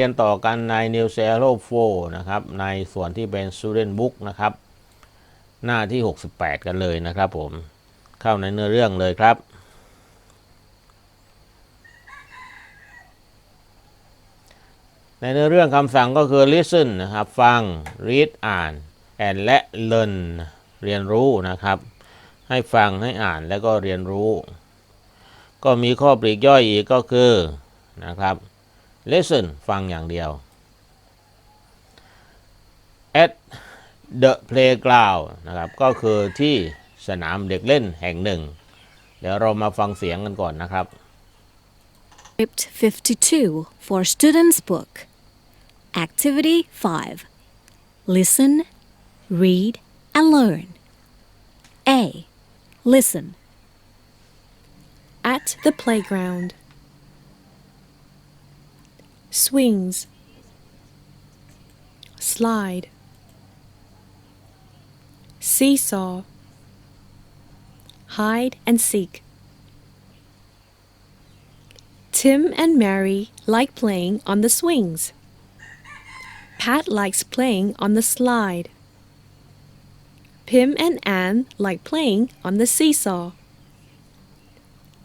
เรียนต่อกันใน New z e r o 4นะครับ ในส่วนที่เป็น Student Book นะครับ หน้าที่ 68 กันเลยนะครับผม เข้าในเนื้อเรื่องเลยครับ ในเนื้อเรื่องคำสั่งก็คือ listen นะครับ ฟัง read อ่าน and และ learn เรียนรู้นะครับ ให้ฟังให้อ่านแล้วก็เรียนรู้ ก็มีข้อปลีกย่อยอีกก็คือนะครับ listen ฟังอย่างเดียว at the playground นะครับ ก็คือที่สนามเด็กเล่นแห่งหนึ่ง เดี๋ยวเรามาฟังเสียงกันก่อนนะครับ Script 52 for Students Book. Activity 5. Listen, read, and learn. A. Listen. At the playground. Swings. Slide. Seesaw. Hide and seek. Tim and Mary like playing on the swings. Pat likes playing on the slide. Pim and Anne like playing on the seesaw.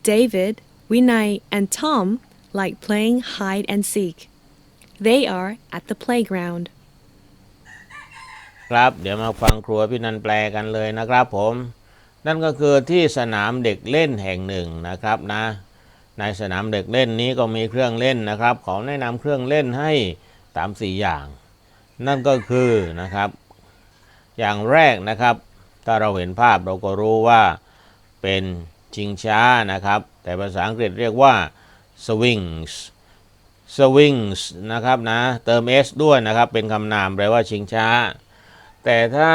David, Winai, and Tom like playing hide and seek. They are at the playground. ครับ เดี๋ยวมาฟังครัวพี่นันแปลกันเลยนะครับผม นั่นก็คือที่สนามเด็กเล่นแห่งหนึ่งนะครับนะ ในสนามเด็กเล่นนี้ก็มีเครื่องเล่นนะครับขอแนะนำเครื่องเล่นให้สามสี่อย่าง นั่นก็คือนะครับ อย่างแรกนะครับ ถ้าเราเห็นภาพเราก็รู้ว่าเป็นชิงช้านะครับ แต่ภาษาอังกฤษเรียกว่า swings swings นะครับนะเติม s ด้วยนะครับเป็นคำนามแปลว่าชิงช้า แต่ถ้า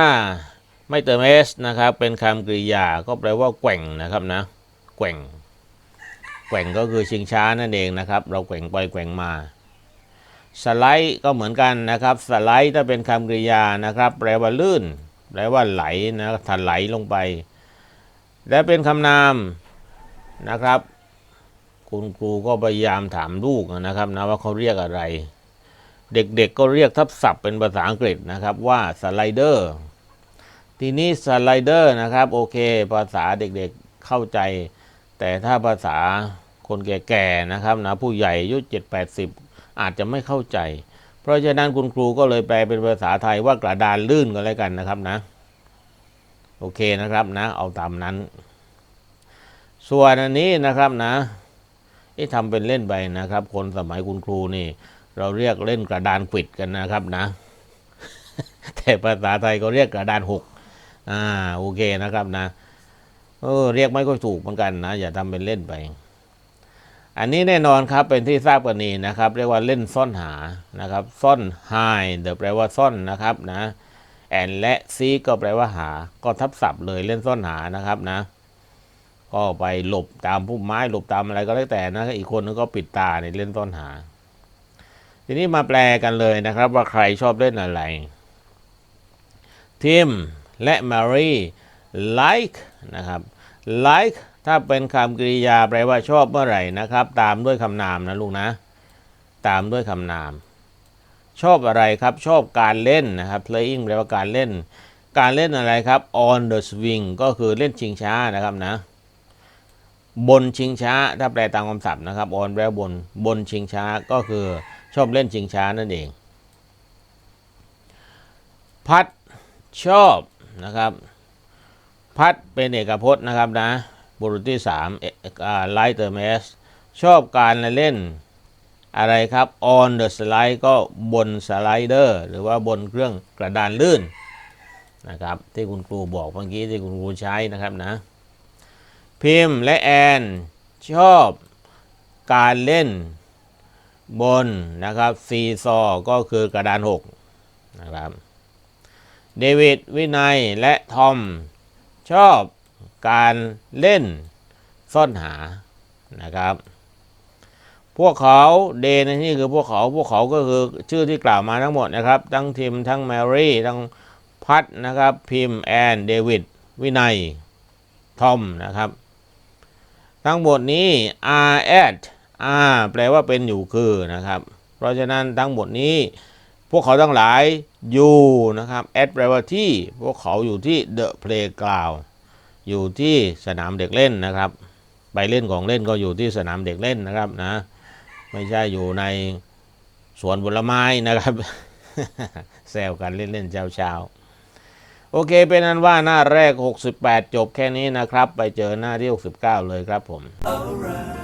ไม่เติม s นะครับเป็นคำกริยาก็แปลว่าแกว่งนะครับนะแกว่งแกว่งก็คือชิงช้านั่นเองนะครับ เราแกว่งไปแกว่งมาสไลด์ก็เหมือนกันนะครับสไลด์ถ้าเป็นคำกริยานะครับ แปลว่าลื่น แปลว่าไหลนะถลายลงไป และเป็นคำนามนะครับ คุณครูก็พยายามถามลูกนะครับนะว่าเขาเรียกอะไร เด็กๆก็เรียกทับศัพท์เป็นภาษาอังกฤษนะครับว่าสไลเดอร์ทีนี้สไลเดอร์นะครับโอเค ภาษาเด็กๆเข้าใจ แต่ถ้าภาษาคนแก่ๆนะครับนะผู้ใหญ่อายุ7 80อาจจะไม่เข้าใจ เพราะฉะนั้นคุณครูก็เลยแปลเป็นภาษาไทยว่ากระดานลื่นก็แล้วกันนะครับนะ โอเคนะครับนะ เอาตามนั้น ส่วนอันนี้นะครับนะ ที่ทำเป็นเล่นไปนะครับ คนสมัยคุณครูนี่ เราเรียกเล่นกระดานขิดกันนะครับนะ แต่ภาษาไทยก็เรียกกระดานหกอ่าโอเคนะครับนะเออเรียกไม่ค่อยถูกเหมือนกันนะ อย่าทำเป็นเล่นไป อันนี้แน่นอนครับเป็นที่ทราบกันนี้นะครับ เรียกว่าเล่นซ่อนหานะครับ ซ่อนหายเดี๋ยวแปลว่าซ่อนนะครับนะแอนและซีก็แปลว่าหา ก็ทับศัพท์เลยเล่นซ่อนหานะครับนะ ก็ไปหลบตามพุ่มไม้หลบตามอะไรก็แล้วแต่นะอีกคนนึงก็ปิดตาในเล่นซ่อนหา ทีนี้มาแปลกันเลยนะครับ ว่าใครชอบเล่นอะไร ทิมและมารี like นะครับ like ถ้าเป็นคำกริยาแปลว่าชอบเมื่อไหร่นะครับ ตามด้วยคำนามนะลูกนะ ตามด้วยคำนาม ชอบอะไรครับชอบการเล่นนะครับ playing แปลว่าการเล่น การเล่นอะไรครับ on the swing ก็คือเล่นชิงช้านะครับนะ บนชิงช้า ถ้าแปลตามคำศัพท์นะครับ on แปลว่าบนบนชิงช้าก็คือชอบเล่นชิงช้านั่นเอง พัดชอบนะครับ พัดเป็นเอกพจน์นะครับนะบุรุษที่3ไลท์เตอร์เมสชอบการเล่นอะไรครับ on the slide ก็บนสไลเดอร์หรือว่าบนเครื่องกระดานลื่นนะครับ ที่คุณครูบอกเมื่อกี้ที่คุณครูใช้นะครับนะ พิมพ์และแอน ชอบการเล่นบนนะครับซีซอก็คือกระดานหกนะครับเดวิดวินัยและทอม ชอบการเล่นซ่อนหานะครับ พวกเขาเดนในที่คือพวกเขาพวกเขาก็คือชื่อที่กล่าวมาทั้งหมดนะครับ ทั้งทิมทั้งแมรี่ ทั้งพัดนะครับ พิมแอนเดวิดวินัย ทอมนะครับ ทั้งหมดนี้ are at are แปลว่าเป็นอยู่คือนะครับ เพราะฉะนั้นทั้งหมดนี้ พวกเขาทั้งหลายอยู่นะครับ at แปลว่าที่ พวกเขาอยู่ที่ the playground อยู่ที่สนามเด็กเล่นนะครับ ไปเล่นของเล่นก็อยู่ที่สนามเด็กเล่นนะครับนะ ไม่ใช่อยู่ในสวนผลไม้นะครับแซวกันเล่นๆเช้าๆ โอเค เป็นนั้นว่าหน้าแรก 68 จบแค่นี้นะครับ ไปเจอหน้าที่ 69 เลยครับผม Alright.